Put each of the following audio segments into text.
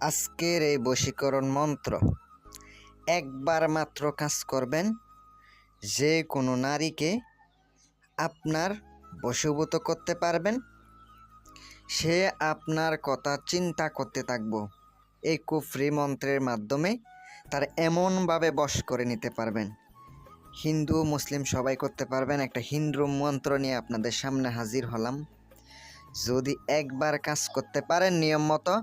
আজকের এই বশীকরণ মন্ত্র। একবার মাত্র কাজ করবেন, যে কোনো নারীকে আপনার বশীভূত করতে পারবেন। সে আপনার কথা চিন্তা করতে থাকব। এই কুফরি মন্ত্রের মাধ্যমে তার এমনভাবে বশ করে নিতে পারবেন। হিন্দু, মুসলিম সবাই করতে পারবেন। একটা হিন্দু মন্ত্র নিয়ে আপনাদের সামনে হাজির হলাম। যদি একবার কাজ করতে পারেন নিয়ম মতো,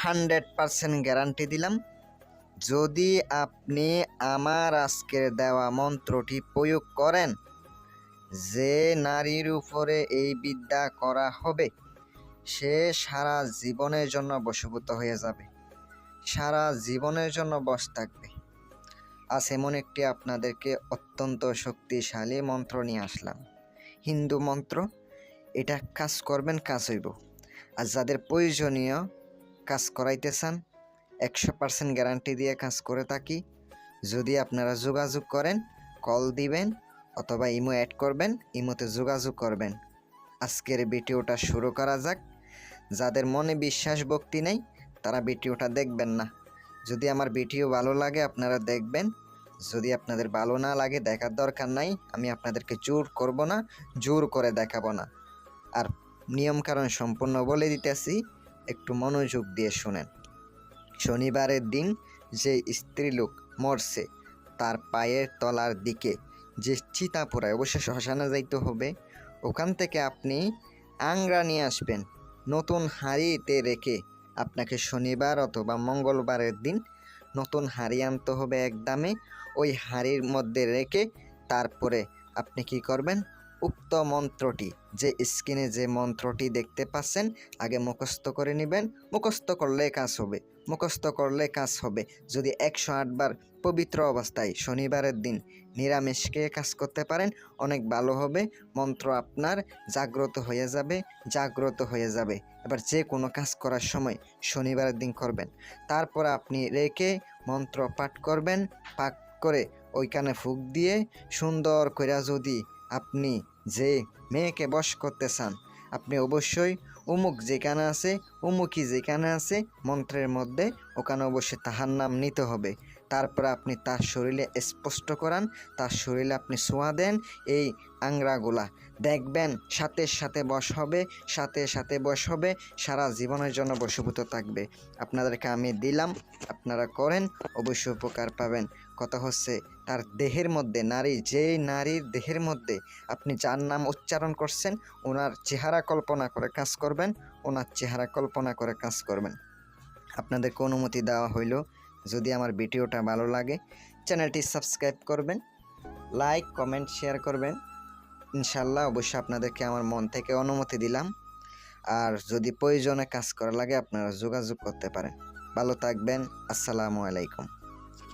হান্ড্রেড পারসেন্ট গ্যারান্টি দিলাম। যদি আপনি আমার আজকের দেওয়া মন্ত্রটি প্রয়োগ করেন, যে নারীর উপরে এই বিদ্যা করা হবে, সে সারা জীবনের জন্য বশীভূত হয়ে যাবে, সারা জীবনের জন্য বশ থাকবে। আজ এমন একটি আপনাদেরকে অত্যন্ত শক্তিশালী মন্ত্র নিয়ে আসলাম। হিন্দু মন্ত্র এটা কাজ করবেন, কাজ হইব। আর যাদের প্রয়োজনীয় কাজ করাইতে চান একশো পার্সেন্ট গ্যারান্টি দিয়ে কাজ করে থাকি। যদি আপনারা যোগাযোগ করেন কল দিবেন অথবা ইমো অ্যাড করবেন ইমোতে যোগাযোগ করবেন। আজকের ভিডিওটা শুরু করা যাক। যাদের মনে বিশ্বাস ভক্তি নেই, তারা ভিডিওটা দেখবেন না। যদি আমার ভিডিও ভালো লাগে, আপনারা দেখবেন। যদি আপনাদের ভালো না লাগে, দেখার দরকার নাই। আমি আপনাদেরকে জোর করব না, জোর করে দেখাবো না। আর নিয়মকানুন সম্পূর্ণ বলে দিতেছি, একটু মনোযোগ দিয়ে শুনেন। শনিবারের দিন যে স্ত্রীলোক মরছে, তার পায়ের তলার দিকে যে চিতা পোড়ায়, অবশ্যই শ্মশানে যাইতে হবে। ওখান থেকে আপনি আংরা নিয়ে আসবেন। নতুন হাঁড়িতে রেখে আপনাকে শনিবার অথবা মঙ্গলবারের দিন নতুন হাঁড়ি আনতে হবে একদমে ওই হাঁড়ির মধ্যে রেখে তারপরে আপনি কি করবেন? উক্ত মন্ত্রটি, যে স্ক্রিনে যে মন্ত্রটি দেখতে পাচ্ছেন, আগে মুখস্থ করে নেবেন। মুখস্থ করলে কাজ হবে। মুখস্থ করলে কাজ হবে। যদি একশো আটবার পবিত্র অবস্থায় শনিবারের দিন নিরামিষ খেয়ে কাজ করতে পারেন, অনেক ভালো হবে। মন্ত্র আপনার জাগ্রত হয়ে যাবে, জাগ্রত হয়ে যাবে। এবার যে কোনো কাজ করার সময় শনিবারের দিন করবেন। তারপর আপনি রেখে মন্ত্র পাঠ করবেন। পাঠ করে ওইখানে ফুক দিয়ে সুন্দর করে যদি আপনি যে মেয়েকে বশ করতে চান, আপনি অবশ্যই উমুক যেখানে আছে উমুকি যেখানে আছে মন্ত্রের মধ্যে ওখানে অবশ্যই তাহার নাম নিতে হবে। তারপর আপনি তার শরীরে স্পষ্ট করান, তার শরীরে আপনি ছোঁয়া দেন এই আংরাগুলা। দেখবেন সাথে সাথে বস হবে, সাথে সাথে বস হবে, সারা জীবনের জন্য বশীভূত থাকবে। আপনাদেরকে আমি দিলাম, আপনারা করেন, অবশ্যই উপকার পাবেন। কথা হচ্ছে, তার দেহের মধ্যে, নারী, যেই নারীর দেহের মধ্যে আপনি যার নাম উচ্চারণ করছেন, ওনার চেহারা কল্পনা করে কাজ করবেন, ওনার চেহারা কল্পনা করে কাজ করবেন। আপনাদেরকে অনুমতি দেওয়া হইল যদি আমার ভিডিওটা ভালো লাগে, চ্যানেলটি সাবস্ক্রাইব করবেন, লাইক, কমেন্ট, শেয়ার করবেন। ইনশাল্লাহ অবশ্যই আপনাদেরকে আমার মন থেকে অনুমতি দিলাম। আর যদি প্রয়োজনে কাজ করা লাগে, আপনারা যোগাযোগ করতে পারেন। ভালো থাকবেন, আসসালামু আলাইকুম।